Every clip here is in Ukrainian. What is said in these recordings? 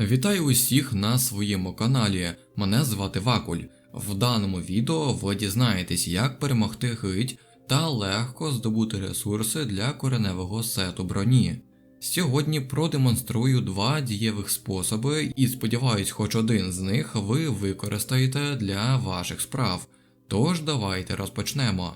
Вітаю усіх на своєму каналі. Мене звати Вакуль. В даному відео ви дізнаєтесь, як перемогти гить та легко здобути ресурси для кореневого сету броні. Сьогодні продемонструю два дієвих способи і сподіваюсь, хоч один з них ви використаєте для ваших справ. Тож давайте розпочнемо.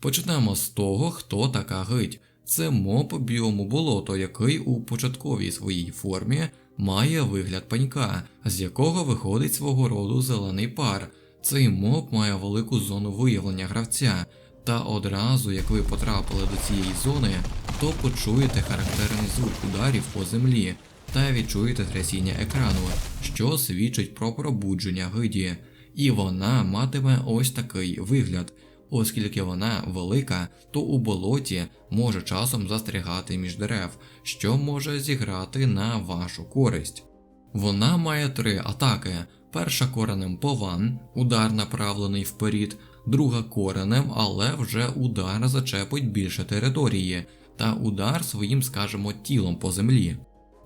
Почнемо з того, хто така гить. Це моб біому болото, який у початковій своїй формі має вигляд панька, з якого виходить свого роду зелений пар. Цей моб має велику зону виявлення гравця, та одразу як ви потрапили до цієї зони, то почуєте характерний звук ударів по землі та відчуєте трясіння екрану, що свідчить про пробудження гиді. І вона матиме ось такий вигляд. Оскільки вона велика, то у болоті може часом застрягати між дерев, що може зіграти на вашу користь. Вона має три атаки: перша коренем пован, удар направлений вперід, друга коренем, але вже удар зачепить більше території, та удар своїм, скажімо, тілом по землі.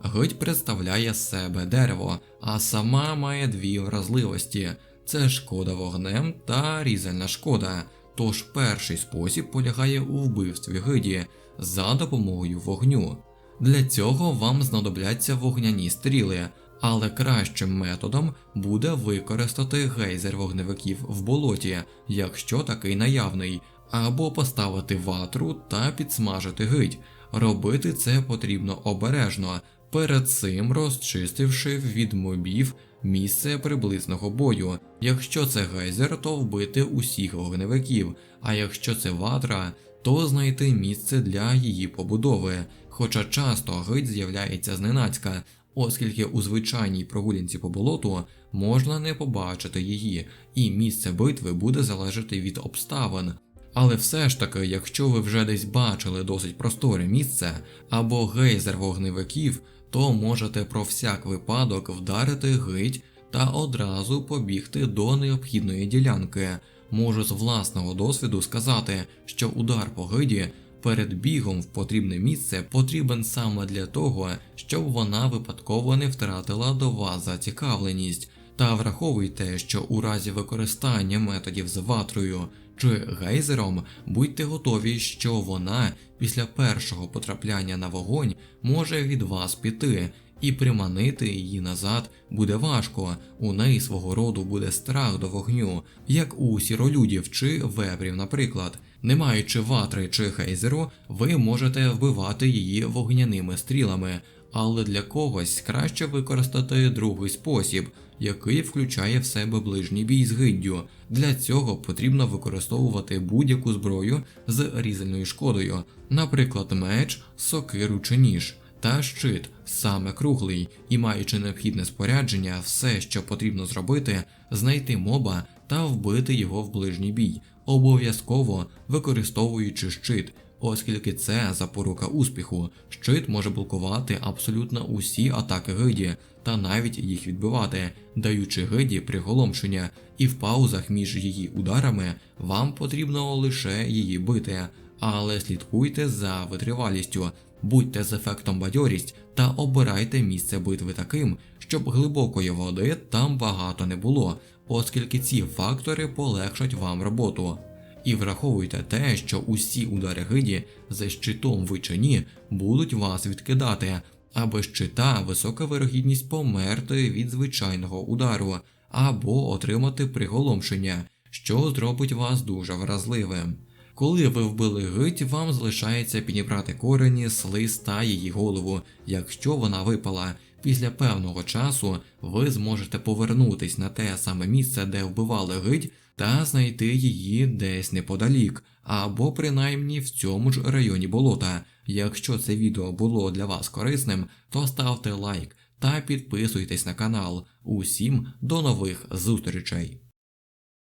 Гить представляє себе дерево, а сама має дві вразливості: це шкода вогнем та різальна шкода. Тож перший спосіб полягає у вбивстві гиді за допомогою вогню. Для цього вам знадобляться вогняні стріли, але кращим методом буде використати гейзер вогневиків в болоті, якщо такий наявний, або поставити ватру та підсмажити гидь. Робити це потрібно обережно, перед цим розчистивши від мобів місце приблизного бою. Якщо це гейзер, то вбити усіх вогневиків, а якщо це ватра, то знайти місце для її побудови. Хоча часто гить з'являється зненацька, оскільки у звичайній прогулянці по болоту можна не побачити її, і місце битви буде залежати від обставин. Але все ж таки, якщо ви вже десь бачили досить просторе місце або гейзер вогневиків, то можете про всяк випадок вдарити гить та одразу побігти до необхідної ділянки. Можу з власного досвіду сказати, що удар по гиді перед бігом в потрібне місце потрібен саме для того, щоб вона випадково не втратила до вас зацікавленість. Та враховуйте, що у разі використання методів з ватрою чи гейзером будьте готові, що вона після першого потрапляння на вогонь може від вас піти, і приманити її назад буде важко. У неї свого роду буде страх до вогню, як у сіролюдів чи вебрів, наприклад. Не маючи ватри чи гейзеру, ви можете вбивати її вогняними стрілами, але для когось краще використати другий спосіб, який включає в себе ближній бій з гиддю. Для цього потрібно використовувати будь-яку зброю з різальною шкодою, наприклад, меч, сокиру чи ніж. Та щит саме круглий, і маючи необхідне спорядження, все, що потрібно зробити, знайти моба та вбити його в ближній бій, обов'язково використовуючи щит, оскільки це запорука успіху. Щит може блокувати абсолютно усі атаки гиді та навіть їх відбивати, даючи гиді приголомшення, і в паузах між її ударами вам потрібно лише її бити, але слідкуйте за витривалістю. Будьте з ефектом бадьорість та обирайте місце битви таким, щоб глибокої води там багато не було, оскільки ці фактори полегшать вам роботу. І враховуйте те, що усі удари гиді за щитом ви чи ні будуть вас відкидати, а без щита висока вирогідність померти від звичайного удару або отримати приголомшення, що зробить вас дуже вразливим. Коли ви вбили гить, вам залишається підібрати корені, слиз та її голову, якщо вона випала. Після певного часу ви зможете повернутись на те саме місце, де вбивали гить, та знайти її десь неподалік, або принаймні в цьому ж районі болота. Якщо це відео було для вас корисним, то ставте лайк та підписуйтесь на канал. Усім до нових зустрічей!